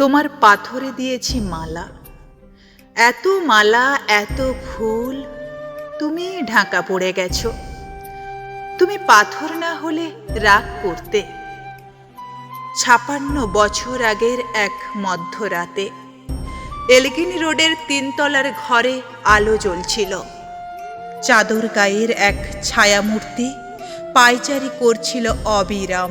তোমার পাথরে দিয়েছি মালা। এত মালা, এত ফুল, তুমি ঢাকা পড়ে গেছো। তুমি পাথর না হলে রাগ করতে। ছাপান্ন বছর আগের এক মধ্যরাতে এলগিন রোডের তিনতলার ঘরে আলো জ্বলছিল। চাদর গায়ের এক ছায়ামূর্তি পায়চারি করছিল অবিরাম।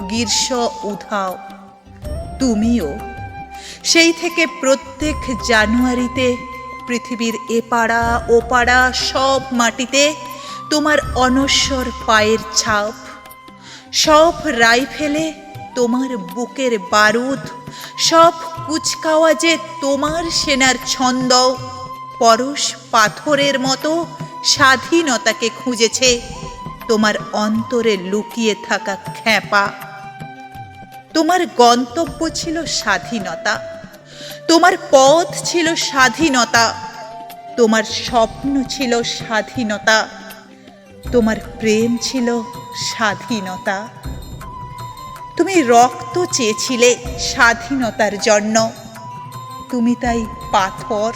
গ্রীষ্ম উধাও। তুমিও সেই থেকে প্রত্যেক জানুয়ারিতে পৃথিবীর এপাড়া ওপাড়া সব মাটিতে তোমার অনশ্বর পায়ের ছাপ। সব রাইফেলে তোমার বুকের বারুদ। সব কুচকাওয়াজে তোমার সেনার ছন্দ, পরশ পাথরের মতো স্বাধীনতাকে খুঁজেছে তোমার অন্তরে লুকিয়ে থাকা খ্যাপা। তোমার গন্তব্য ছিল স্বাধীনতা। তোমার পথ ছিল স্বাধীনতা। তোমার স্বপ্ন ছিল স্বাধীনতা। তোমার প্রেম ছিল স্বাধীনতা। তুমি রক্ত চেয়েছিলে স্বাধীনতার জন্য। তুমি তাই পাথর।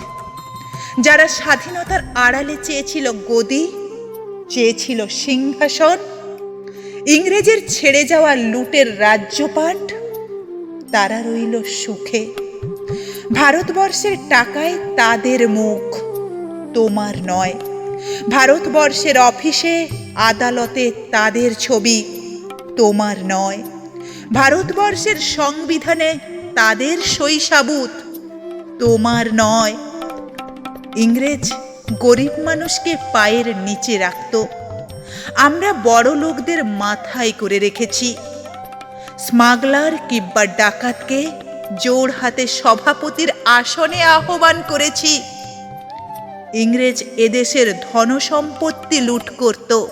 যারা স্বাধীনতার আড়ালে চেয়েছিল গদি, চেয়েছিল সিংহাসন ইংরেজের ছেড়ে যাওয়া লুটের রাজ্যপাট তারা রইল সুখে। ভারতবর্ষের টাকায় তাদের মুখ, তোমার নয়। ভারতবর্ষের অফিসে আদালতে তাদের ছবি, তোমার নয়। ভারতবর্ষের সংবিধানে তাদের শৈশাবুত, তোমার নয়। ইংরেজ গরিব মানুষকে পায়ের নিচে রাখত। আমরা বড় লোকদের মাথায় করে রেখেছি। স্মাগলার কিংবা ডাকাতকে জোর হাতে সভাপতির আসনে আহ্বান করেছি। ইংরেজ এদেশের ধনসম্পত্তি লুট করত।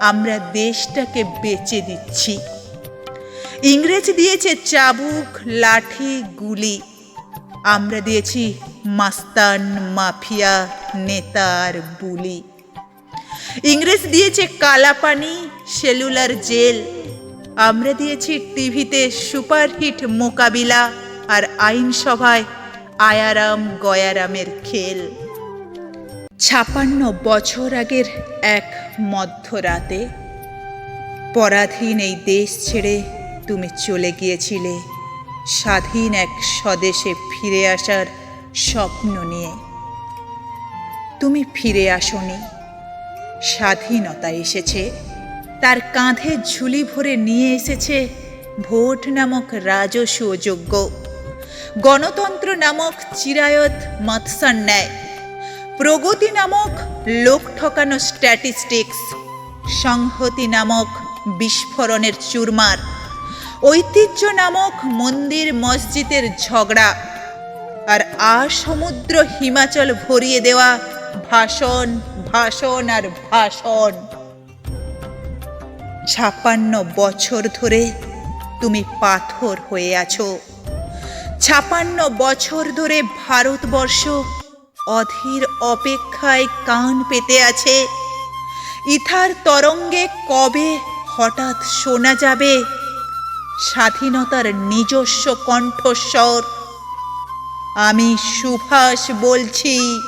আমরা দেশটাকে বেচে দিচ্ছি। ইংরেজ দিয়েছে চাবুক, লাঠি, গুলি। আমরা দিয়েছি মাস্তান, মাফিয়া নেতার বুলি। ইংরেজ দিয়েছে কালাপানি, সেলুলার জেল। আমরা দিয়েছি টিভিতে সুপারহিট মোকাবিলা আর আইনসভায় আয়ারাম গয়ারামের খেল। ছাপান্ন বছর আগের এক মধ্যরাতে পরাধীন এই দেশ ছেড়ে তুমি চলে গিয়েছিলে স্বাধীন এক স্বদেশে ফিরে আসার স্বপ্ন নিয়ে। তুমি ফিরে আসনি। স্বাধীনতা এসেছে। তার কাঁধে ঝুলি ভরে নিয়ে এসেছে ভোট নামক রাজস্ব যোগ্য গণতন্ত্র নামক চিরায়ত মৎসার ন্যায় প্রগতি নামক লোক ঠকানো স্ট্যাটিস্টিক্স সংহতি নামক বিস্ফোরণের চুরমার। ঐতিহ্য নামক মন্দির মসজিদের ঝগড়া। আর আসমুদ্র হিমাচল ভরিয়ে দেওয়া ভাষণ ভাষণ আর ভাষণ। ছাপান্ন বছর ধরে তুমি পাথর হয়ে আছো। ছাপান্ন বছর ধরে ভারতবর্ষ অধীর অপেক্ষায় কান পেতে আছে। ইথার তরঙ্গে কবে হঠাৎ শোনা যাবে? স্বাধীনতার নিজস্ব কণ্ঠস্বর। আমি সুভাষ বলছি।